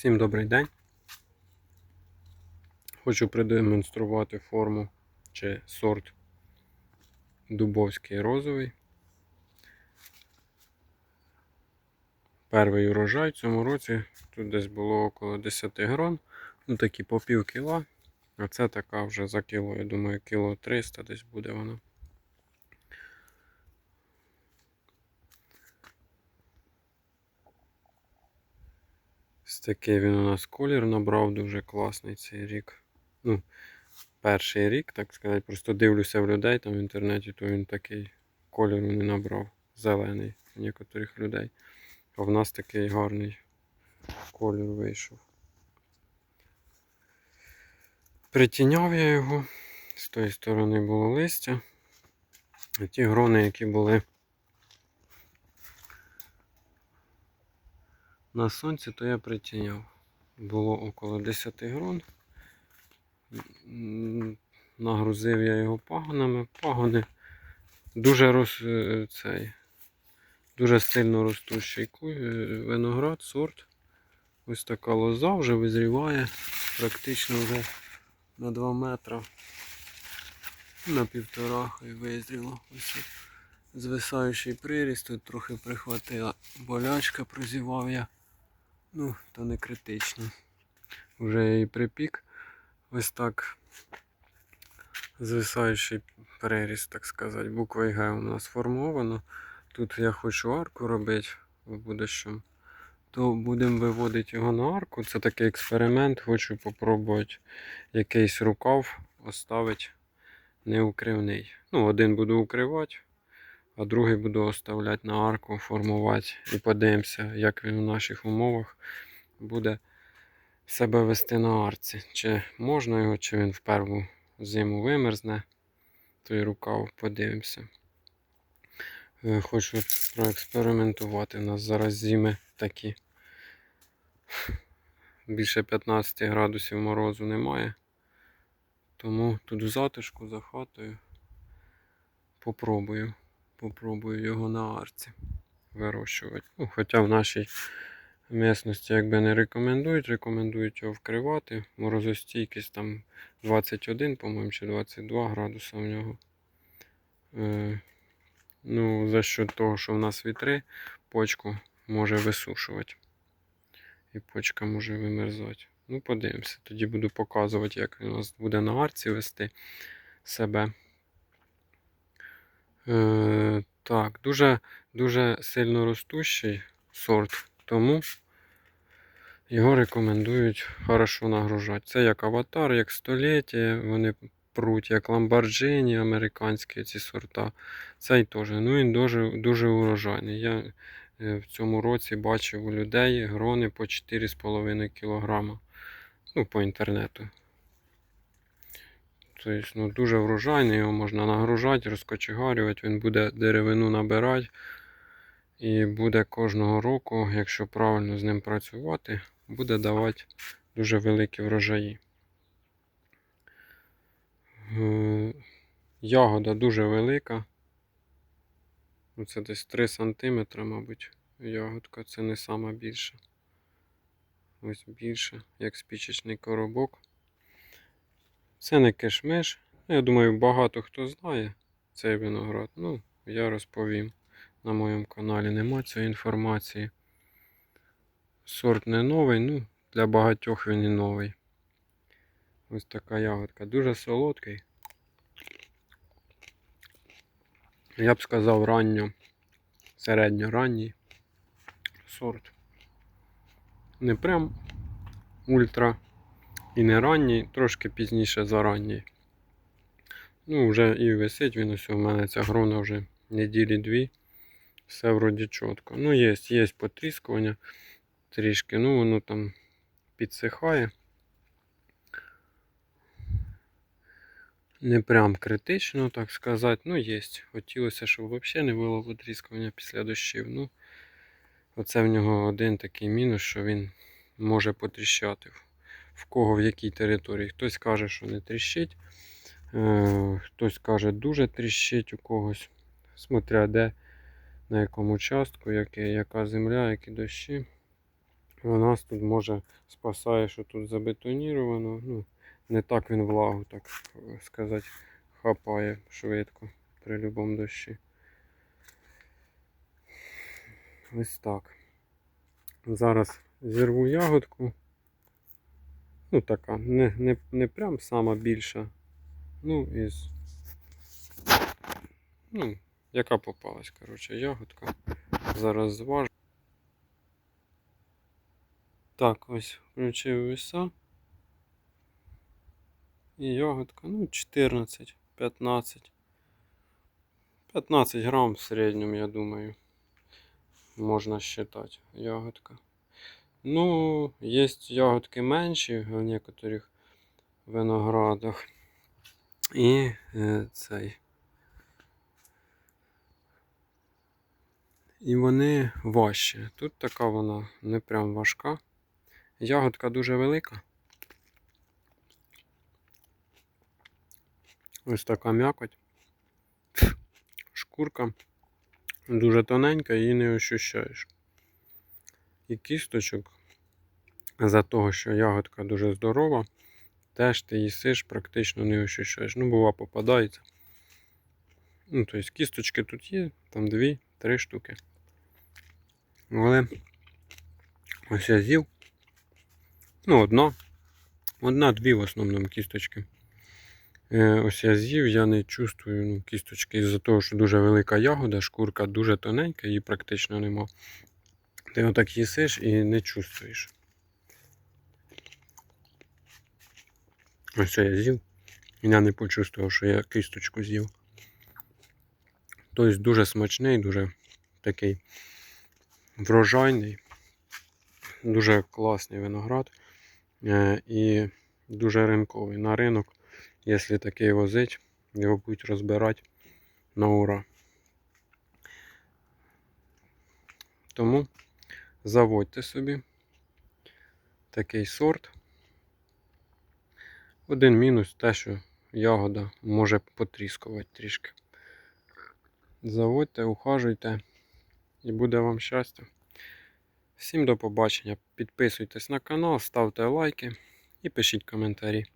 Всім добрий день. Хочу продемонструвати форму чи сорт Дубовський розовий. Перший урожай в цьому році тут десь було около 10 грон, ну такі по пів кіла. А це така вже за кіло, я думаю, кіло 300 десь буде вона. Ось такий він у нас колір набрав дуже класний цей рік. Ну, перший рік, так сказати, просто дивлюся в людей там в інтернеті, то він такий кольору не набрав. Зелений у некоторих людей. А в нас такий гарний колір вийшов. Притіняв я його. З тої сторони було листя. А ті грони, які були на сонці, то я притіняв. Було около 10 грон. Нагрузив я його пагонами. Пагони дуже роз, е, цей, дуже сильно ростущий е, виноград, сорт. Ось така лоза вже визріває. Практично вже на 2 метра. На півтора хай визріло. Ось звисаючий приріст, тут трохи прихватила болячка, прозівав я. Ну, то не критично. Вже її припік. Ось так. Звисаючий переріст, так сказати. Буквою Г у нас сформовано. Тут я хочу арку робити в будущому. То будемо виводити його на арку. Це такий експеримент. Хочу попробувати якийсь рукав оставити неукривний. Ну, один буду укривати, а другий буду оставляти на арку, формувати і подивимося, як він у наших умовах буде себе вести на арці. Чи можна його, чи він в перву зиму вимерзне, той рукав, подивимося. Е, Хочу проекспериментувати. У нас зараз зими такі. Більше 15 градусів морозу немає. Тому тут в затишку за хатою попробую. Попробую його на арці вирощувати. Ну, хоча в нашій місності якби не рекомендують, рекомендують його вкривати. Морозостійкість там 21, по-моєму, чи 22 градуса в нього. Е, ну, за що того, що в нас вітри, почку може висушувати. І почка може вимерзати. Ну, подивимося. Тоді буду показувати, як він у нас буде на арці вести себе. Е, так, дуже, дуже сильно ростущий сорт, тому його рекомендують хорошо нагружати. Це як аватар, як століття, вони пруть, як ламборджині американські ці сорта. Цей теж. Ну він дуже, дуже урожайний. Я е, в цьому році бачив у людей грони по 4,5 кг. Ну, по інтернету. Тобто, ну, дуже врожайний, його можна нагружати, розкочегарювати, він буде деревину набирати. І буде кожного року, якщо правильно з ним працювати, буде давати дуже великі врожаї. Е, Ягода дуже велика. Ну, Це десь 3 см, мабуть, ягодка, це не сама більша. Ось більше, як спічечний коробок. Це не кишмиш. Ну, Я думаю, багато хто знає цей виноград. Ну, я розповім. На моєму каналі нема цієї інформації. Сорт не новий, ну, для багатьох він і новий. Ось така ягодка. Дуже солодкий. Я б сказав ранньо, середньоранній сорт. Не прям ультра і не ранній, трошки пізніше за ранній. Ну, вже і висить він ось у мене ця грона вже неділі дві. Все вроді чітко. Ну, є, є потріскування трішки, ну воно там підсихає. Не прям критично, так сказати. Ну, є. Хотілося, щоб взагалі не було потріскування після дощів. Ну, оце в нього один такий мінус, що він може потріщати. В кого в якій території. Хтось каже, що не тріщить. Е, Хтось каже, дуже тріщить у когось. Смотря де, на якому участку, яке, яка земля, які дощі. У нас тут може спасає, що тут забетоніровано. Ну, не так він влагу, так сказати, хапає швидко при будь-якому дощі. Ось так. Зараз зірву ягодку. Ну, така, не, не, не прям сама більша. Ну, із. Ну, яка попалась, коротше, ягодка. Зараз зважу. Так, ось включив веса. І ягодка, ну, 14, 15. 15 грам в середньому, я думаю. Можна считати ягодка. Ну, є ягодки менші в некоторих виноградах. І е, цей. І вони важчі. Тут така вона не прям важка. Ягодка дуже велика. Ось така м'якоть. Шкурка дуже тоненька, її не ощущаєш. І кісточок, за того, що ягодка дуже здорова, теж ти їсиш, практично не ощущаєш. Ну, бува, попадається. Ну, тобто кісточки тут є, там дві, три штуки. Але ось я з'їв. Ну, одна. Одна-дві в основному кісточки. Е, ось я з'їв, я не чувствую ну, кісточки із-за того, що дуже велика ягода, шкурка дуже тоненька, її практично нема. Ти отак їсиш і не чувствуєш. Ось це я з'їв. Я не почувствував, що я кісточку з'їв. Тобто дуже смачний, дуже такий врожайний, дуже класний виноград е, і дуже ринковий. На ринок, якщо такий возить, його будуть розбирати на ура. Тому заводьте собі такий сорт. Один мінус те, що ягода може потріскувати трішки. Заводьте, ухажуйте і буде вам щастя. Всім до побачення. Підписуйтесь на канал, ставте лайки і пишіть коментарі.